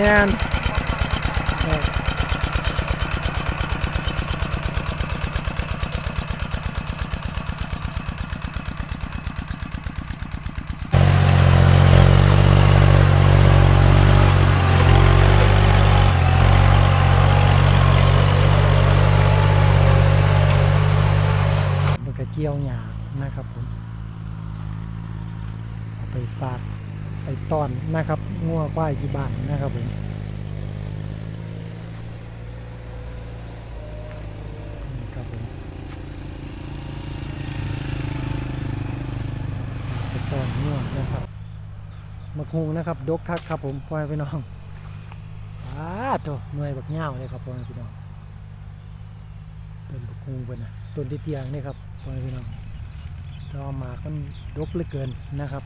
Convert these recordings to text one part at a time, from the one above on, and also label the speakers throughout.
Speaker 1: ม่นเออมันก็เกี่ยวหยานะครับผมเอาไปฝาก ไปตอนนะครับงัวควายที่บ้านนะครับผมครับผมไปต้อนงัวนะครับมะฮุงนะครับ ดกคักครับผมพ่อแม่พี่น้องอ้าโตหน่วยบักเง่าเลยครับพ่อแม่พี่น้องต้นบักฮุงเป็นนะต้นที่เตียงนี่ครับพ่อแม่พี่น้องเราเอามากันดกเหลือเกินนะครับ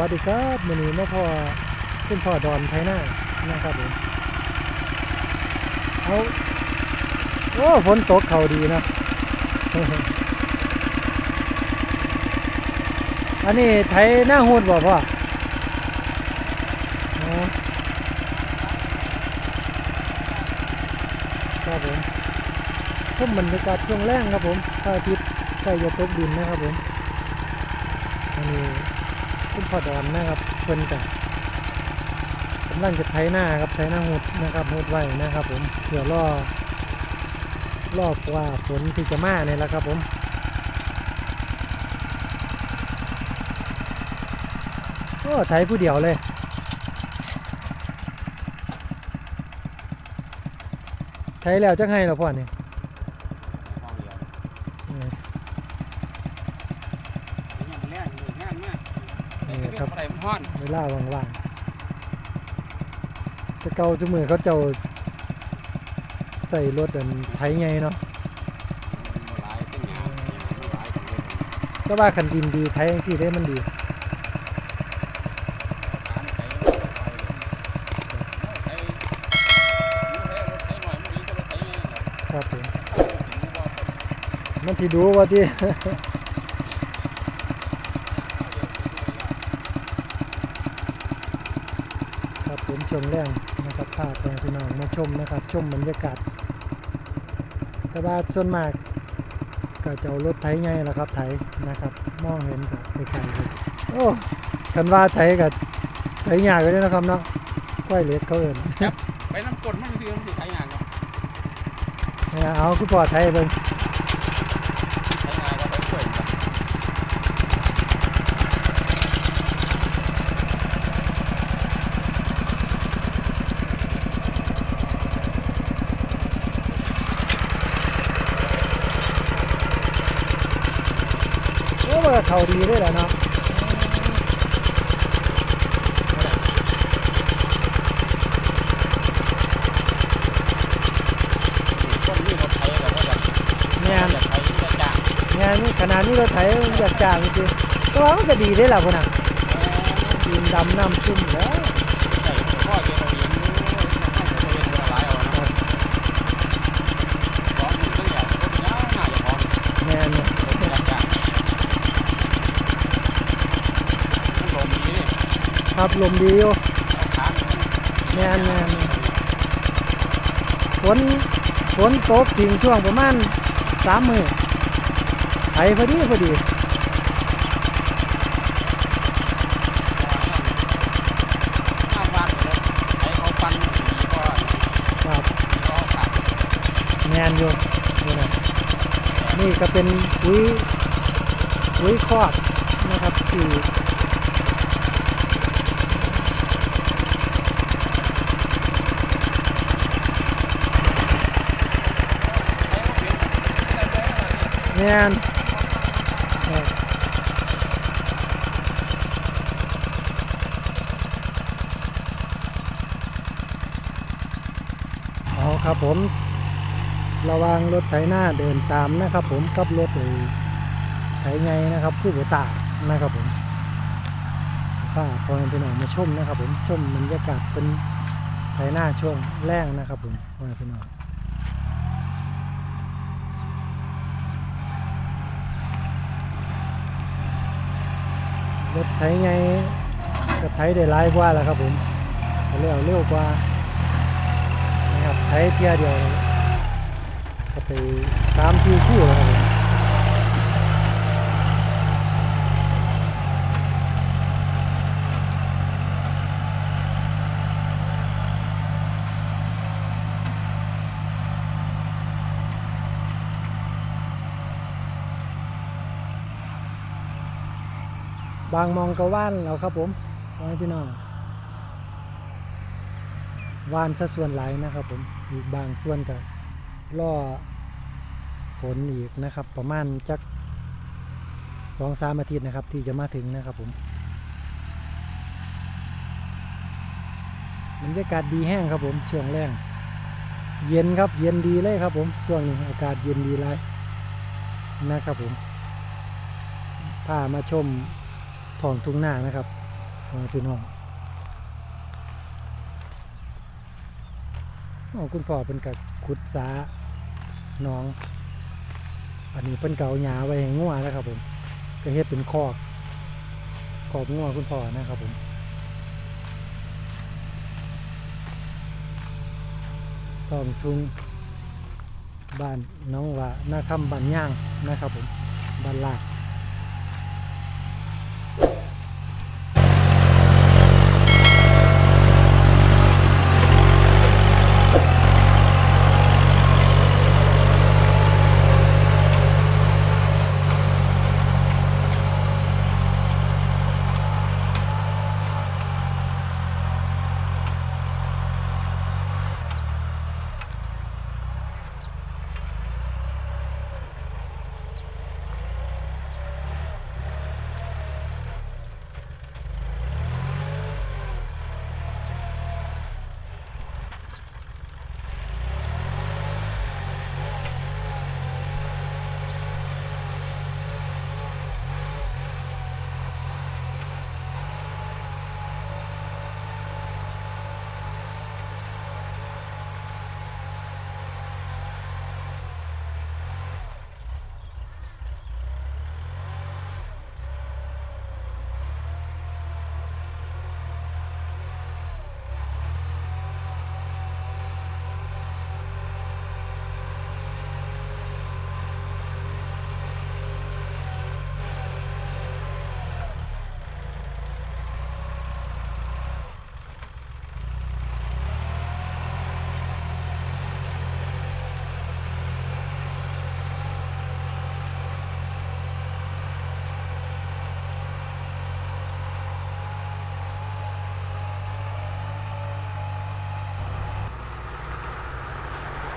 Speaker 1: วัสดีครับวันนี้มาพ่อคุณพ่อดอนไทยหน้านะครับผมเอาโอ้ฝนตกเขาดีนะ อันนี้ไทยหน้าหูดบ่พ่อครับผมชมบรรยากาศช่วงแรกครับผมพระอาทิตย์ใกล้จะตกดินนะครับผมอันนี้ คุณพ่อดอนนะครับเพิ่นกับกำลังจะไถหน้าครับไถหน้าหุดนะครับหุดไว้นะครับ ผมเพื่อล่อล่อกว่าฝนที่จะมาเนี่ยแหละครับผมโอ้ไถผู้เดียวเลยไถแล้วจังให้เหราพ่อเนี่ย
Speaker 2: ห้องเดียว
Speaker 1: เออ
Speaker 2: ยังแรกเลยงานมาก
Speaker 1: นี่
Speaker 2: ไอ้
Speaker 1: ครับ
Speaker 2: อะไรมัน ฮ้อน
Speaker 1: เวลาว่างๆแต่เก่าจมือเขาเจ้าใส่รถอันไถไงเนาะก็ว่าคันดินดีไทยจังซี่ได้มันดี
Speaker 2: ครั
Speaker 1: บผมมันสิดูว่าที่ ครับผม ชมแรงนะครับภาพแปลพี่น้องมาชมนะครับ ชมบรรยากาศแต่ว่าส่วนมากก็จะเอารถไถไงล่ะครับไถนะครับ มองเห็นกับไกลๆเลยโอ้คันว่าไถกับไถยากเลยนะครับเนาะก้อยเล็กเขาเอิน
Speaker 2: ไปน้ำกลมันสิมันสิไถหยาบเนาะ
Speaker 1: เนี่ยเอาคุณพ่อไถเบิ่ง
Speaker 2: ไถหยาบก็ไถกล้วย
Speaker 1: โอ้มันก็ เขาดีด้วยแหละเนาะ
Speaker 2: งา
Speaker 1: นขนาดนี้เราไถมันอยากจ้างจริงๆก็ว่ามันก็ดีได้แหละพวกนน่ะดินดำน้ำชุ่มแล้ว
Speaker 2: ใส่พ่อเดียวเราเองเราเรียนหลายเอานะร้องมันต้องใหญ่ก็เป็นยาวหน้าอย่าร้อง
Speaker 1: แม่นเนี่ย
Speaker 2: อยากจ้างมันลมดี
Speaker 1: ครับลมดีอยู่
Speaker 2: ขามัน
Speaker 1: แม่นแม่นฝนฝนตกทิ้งช่วงประมาณสามมือไถพอดีพอดี
Speaker 2: หน้าบ้านเลยไอ้เขาฟันดีก็
Speaker 1: ครับ
Speaker 2: ดีก็ขาด
Speaker 1: แม่นอยู่นี่นะนี่ก็เป็นปุ๋ยปุ๋ยคอกนะครับที่ แม่นเออเอาครับผม ระวังรถไถหน้าเดินตามนะครับผมกับรถไถไถไงนะครับผู้บตานะครับผมป้าพอไปหน่อยมาชมนะครับผมชมบรรยากาศเป็นไถหน้าช่วงแรกนะครับผมพอไปหน่อย รถไถไงก็ไถได้หลายกว่าแล้วครับผมเร็วเร็วกว่านะครับไถเทียเดียวก็ไปสามสี่คู่แล้วครับผมางมองก็ว่านแล้วครับผมวานพี่น้องว่านซะส่วนหลายนะครับ ผมอีกบางส่วนก็ล่อฝนอีกนะครับ ประมาณจักสองสามอาทิตย์นะครับ ที่จะมาถึงนะครับผมบรรยากาศดีแห้งครับผมช่วงแรงเย็นครับเย็นดีเลยครับผมช่วงนี้อากาศเย็นดีเลยนะครับผมพามาชม ทองทุ่งหน้านะครับพี่น้องโอ้คุณพ่อเป็นกับขุดสาน้อง อันนี้เป็นเกาหยาไว้ให้งัวนะครับผมก็เฮ็ดเป็นคอกคอกงัวคุณพ่อนะครับผมทองทุ่งบ้านน้องว่านาคำบ้านย่างนะครับผมบ้านลาด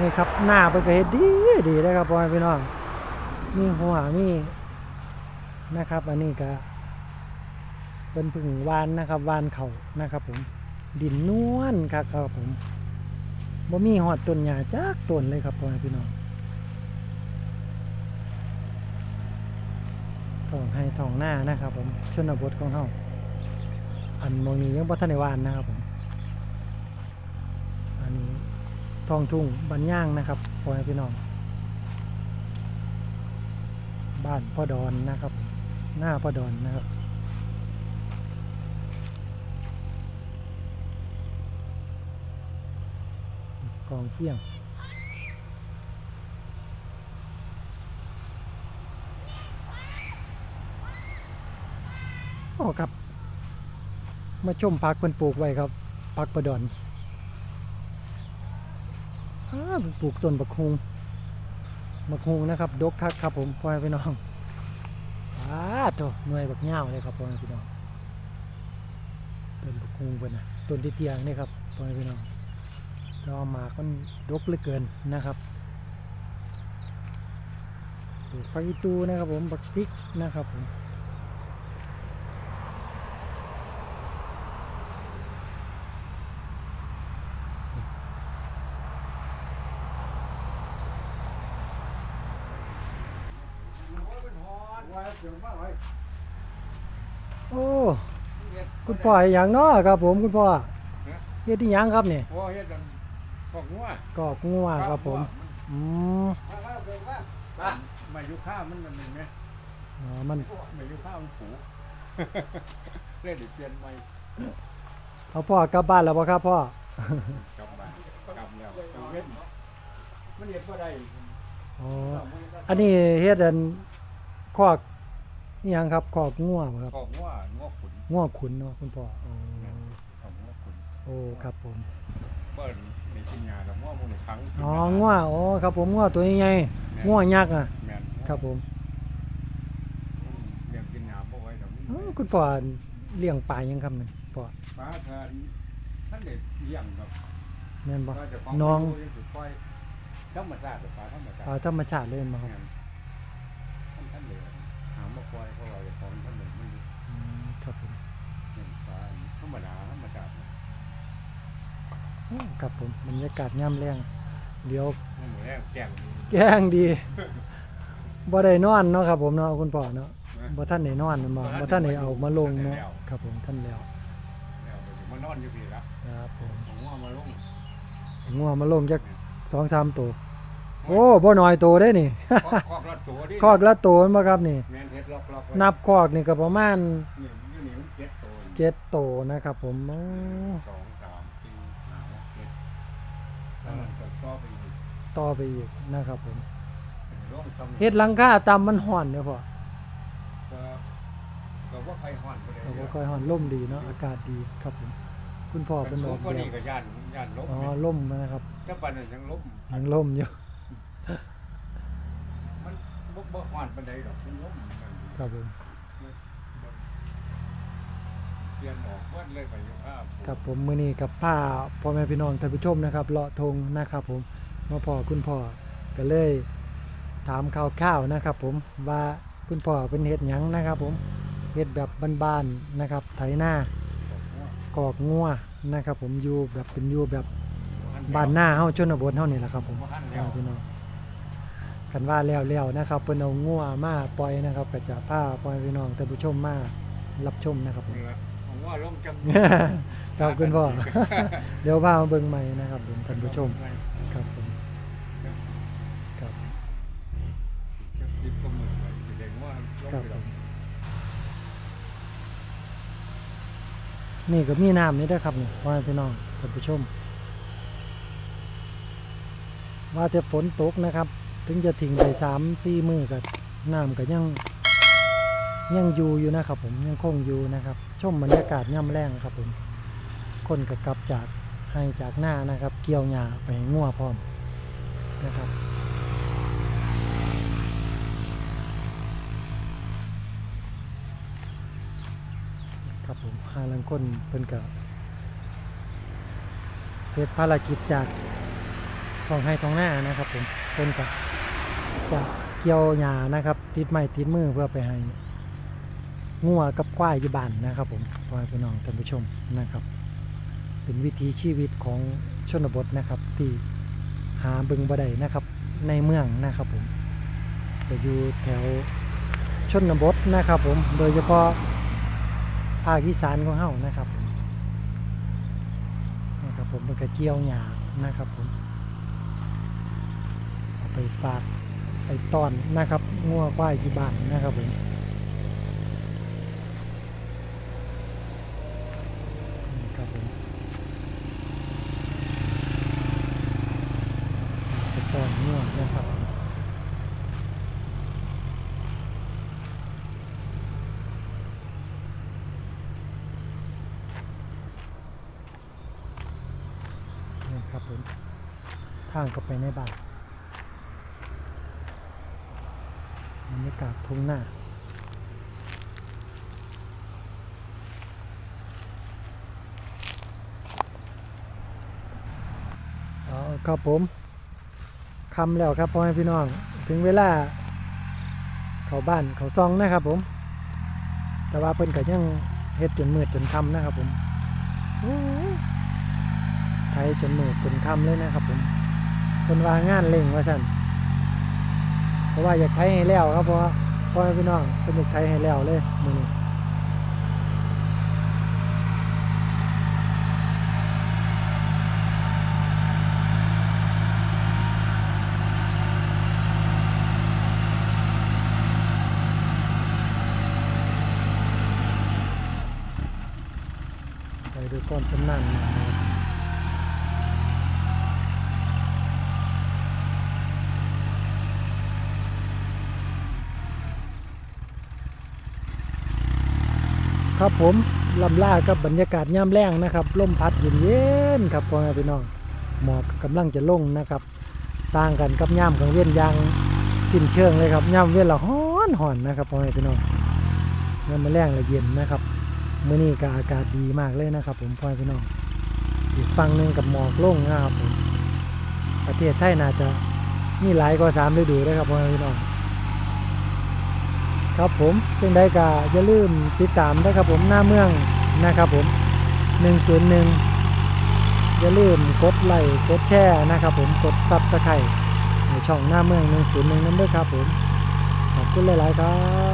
Speaker 1: นี่ครับหน้าเป็เฮ็ดดีดีเลยครับพ่อพี่น้องมีหัวมีนะครับ อันนี้ก็เป็นพึ่งวานนะครับ วานเขานะครับ ผม ดินนวลครับครับผมบ่มีหอดต้นหญ้าจักต้นเลยครับพ่อพี่น้องท้องให้ท้องหน้านะครับ ผมชนบทของเฮาอันมองนี้ยังบ่ทันได้วานนะครับผมอันนี้ ทองทุ่งบันย่างนะครับพ่อแม่พี่น้อง บ้านพ่อดอนนะครับ หน้าพ่อดอนนะครับกองเฟี้ยงโอ้ครับ มาชมพักเพิ่นปลูกไว้ครับพักประดอน ปลูกต้นบักฮุงบักฮุงนะครับ ดกคักครับผมพ่อแม่พี่น้องอ้าโตหน่วยบักเง่าเลยครับพ่อแม่พี่น้องต้นบักฮุงเพิ่นนะต้นที่เตียงนี่ครับพ่อแม่พี่น้องรอหมากมันดกเหลือเกินนะครับปลูกผักตูนะครับผมบักพริกนะครับผม โอ้ คุณพ่อเฮ็ดหยังเนาะครับผมคุณพ่อเฮ็ดที่ยังครับนี่
Speaker 3: โอ้เฮ็ดกันพวกงัว
Speaker 1: กอกงัวครับผม อืม
Speaker 3: ป้ามายุค่ามันมันเป็นไหม
Speaker 1: อ๋อมัน
Speaker 3: มายุค่ามันผูเล่นดิเปลี่ยนใหม่
Speaker 1: เอาพ่อกลับบ้านแล้วบ่ครับพ่อ
Speaker 3: กลับมากลับแล้วกลับเว้นมันเห็นบ่ได้
Speaker 1: อ๋ออันนี้เฮ็ดอัน คอกนี่ยังครับคอกงัวบ่ครับ
Speaker 3: ก็งัวงัวขุน
Speaker 1: งัวขุนเนาะคุณพ่ออ๋อ
Speaker 3: ก็งัวขุน
Speaker 1: โอ้ครับผม
Speaker 3: เปิ้นมีกินงานแล้วงัวมันครั้งกิน
Speaker 1: อ๋อ
Speaker 3: หญ้า
Speaker 1: งัวอ๋อครับผมงัวตัวใหญ่ๆงัวยักษ์อะ
Speaker 3: แม่น
Speaker 1: ครับผม
Speaker 3: เลี้ยงกินหญ้าบ่ไหว้ดอก
Speaker 1: อ๋อคุณพ่อเลี้ยงปลายังครับนี่พ่อ
Speaker 3: ปลาทานท่านเด็ดเลี้ยงครับ
Speaker 1: แม่นบ่
Speaker 3: ว่าจะ
Speaker 1: น้อง
Speaker 3: ไปดูยังสิปล่อยธรรมชาติปลาธรรมชา
Speaker 1: ปลา
Speaker 3: ติ
Speaker 1: ธรรมชาติเลยมาครับ
Speaker 3: ท่านท่านเด็ดหา มาปล่อยเพราะว่าเจ้าของท่านเด็ดไม่ได้
Speaker 1: อืมครับผม
Speaker 3: เลี้ยงปลาธรรมดาธรรมชาติ
Speaker 1: โอ้ครับผมบรรยากาศย่ำแรงเดี๋ยว
Speaker 3: มันเหมือนแรงแกง
Speaker 1: แกงดี บ่ได้นอนเนาะครับผมเนาะคุณพ่อเนาะบ่ท่านได้นอนแม่นบ่บ่ท่านได้เอามาลงเนาะครับผมท่านแล้ว
Speaker 3: แล้วมันนอนอยู่พี่ละ
Speaker 1: ครับผม
Speaker 3: ผมว่ามาลง
Speaker 1: งัวมาลงจักสองสามตัว โอ้บ่น้อยตัวได้นี่
Speaker 3: คอกคอกละตัวดิ
Speaker 1: คอกละตัวแม่นบ่ครับนี่
Speaker 3: แมนเฮ็ดล็อกล็อกไว้
Speaker 1: นับคอกนี่ก็ประมาณ
Speaker 3: นี่อยู่นี่มันเจ็ดตัว
Speaker 1: เจ็ดตัวนะครับผมโอ้
Speaker 3: สองสามสี่ห้าหกเจ็ดแล้วมันก็ต่อไปอีก
Speaker 1: ต่อไปอีกนะครับผม
Speaker 3: ร่องซ้ำ
Speaker 1: เฮ็ดหลังคาตามมันห่อนเด้อพ่อ
Speaker 3: ก็ก็ว่าใครห่อนไปเลย
Speaker 1: เราบ่ค่อยห่อนลมดีเนาะอากาศดีครับผม คุณพ่อ
Speaker 3: เป็
Speaker 1: เป็นน
Speaker 3: ล
Speaker 1: ออ
Speaker 3: ม
Speaker 1: ก
Speaker 3: ก็
Speaker 1: แบ
Speaker 3: นี่
Speaker 1: บ
Speaker 3: ก็ย่านย่านลม
Speaker 1: อ๋อ
Speaker 3: เนี่ย
Speaker 1: ลมนะครับ
Speaker 3: ถ้าปันนั้นยังลม
Speaker 1: ยังลมอยู่
Speaker 3: มัน บ่บ่ห่อนปานใดดอกมันลมกันอยู่
Speaker 1: ครับผม
Speaker 3: เปลี่ยนออกเบิดเลยไปอยู่ภาพ
Speaker 1: ครับผมมื้อนี้กับผ้าพ่อแม่พี่น้องท่านผู้ชมนะครับเลาะทงนะครับผมมาพ่อคุณพ่อก็เลยถามข่าวๆนะครับผมว่าคุณพ่อเป็นเฮ็ดหยังนะครับผมเฮ็ดแบบบ้านๆนะครับ ไถหน้ากอกงัวนะครับ ผมอยู่แบบเป็นอยู่แบบบ้านหน้าเฮาชนบทเฮานี่แหละครับผม
Speaker 3: บ่ทัน
Speaker 1: พ่
Speaker 3: แล้
Speaker 1: อ
Speaker 3: ว
Speaker 1: พี่น้อง กันว่าแล้วๆนะครับเพิ่นเอางัวมาปล่อยนะครับก็จะพาพ่อแม่พี่น้องท่านผู้ชมมารับชมนะครับผม
Speaker 3: เออผมว่าลมจัง
Speaker 1: ขอบคุณพ่อเดี๋ยวพามาเบิ่งใหม่นะครับผมท่านผู้ชมครับผมครับ
Speaker 3: จะคิดก็มือไปแสดงว่าลม
Speaker 1: ครับ
Speaker 3: ไป
Speaker 1: ผ
Speaker 3: แล้ว
Speaker 1: มนี่ก็มีน้ำนี่ด้วยครับนี่พ่อแม่พี่น้องท่านผู้ชม ว่าแต่ฝนตกนะครับ ถึงจะทิ้งไปสามสี่มือกับน้ำก็ยังยังอยู่อยู่นะครับผมยังคงอยู่นะครับ ชมบรรยากาศย่ำแรงครับผม คนก็กลับจากให้จากหน้านะครับ เกี่ยวหญ้าไปงัวพร้อมนะครับครับผมหาลังคนเพิ่นก็เสร็จภารกิจจากท้องให้ท้องหน้านะครับผมเพิ่นก็ จะเกี่ยวหญ้านะครับ ติดไม้ติดมือเพื่อไปให้งัวกับควายอยู่บ้านนะครับ ผมพ่อแม่พี่น้องท่านผู้ชมนะครับ เป็นวิถีชีวิตของชนบทนะครับ ที่หาบึงบ่ได้นะครับ ในเมืองนะครับผมจะอยู่แถวชนบทนะครับ ผมโดยเฉพาะภาคอีสานของเฮานะครับนะครับผมเป็นกระเจียวหยานะครับผมเอาไปฝาก ไปตอนนะครับงัวควายที่บ้านนะครับผมครับผมไปตอนงัวนะครับนี่ครับผมทางก็ไปในบ้าน บรรยากาศทุ่งหน้าอ๋อครับผมคำแล้วครับพ่อแม่พี่น้อง ถึงเวลา เขาบ้านเขาซองนะครับผม แต่ว่าเพิ่นก็ยังเฮ็ดจนมืดจนค่ำนะครับผมไทยจนมืดจนค่ำเลยนะครับผมเพิ่นว่างานเร่งว่าซั่น เพราะว่าอยากไทยให้แล้วครับเพราะว่าพ่อแม่พี่น้องเพิ่นอยากไทยให้แล้วเลยมือนี้ไปด้วยความชำนาญมานะ ครับผมลำล่ากับบรรยากาศย่ำแรงนะครับลมพัดเย็นๆครับพ่อแม่พี่น้องหมอกกำลังจะลงนะครับ ต่างกันกับย่ำของเวียนยางสิ้นเชิงเลยครับย่ำเวียนละฮ้อนห่อนนะครับพ่อแม่พี่น้องย่ำมาแรงละเย็นนะครับเมื่อนี้ก็อากาศดีมากเลยนะครับ ผมพ่อแม่พี่น้องอีกฝั่งหนึ่งกับหมอกลงนะครับผมประเทศไทยน่าจะมีหลายกว่าสามฤดูเลยครับพ่อแม่พี่น้อง ครับผมซึ่งได้ก็อย่าลืมติดตามนะครับผมหน้าเมืองนะครับผม 101 อย่าลืมกดไลค์กดแชร์นะครับผมกดซับสไครต์ในช่องหน้าเมือง 101 นั่นด้วยครับผม ขอบคุณหลาย ๆ ครับ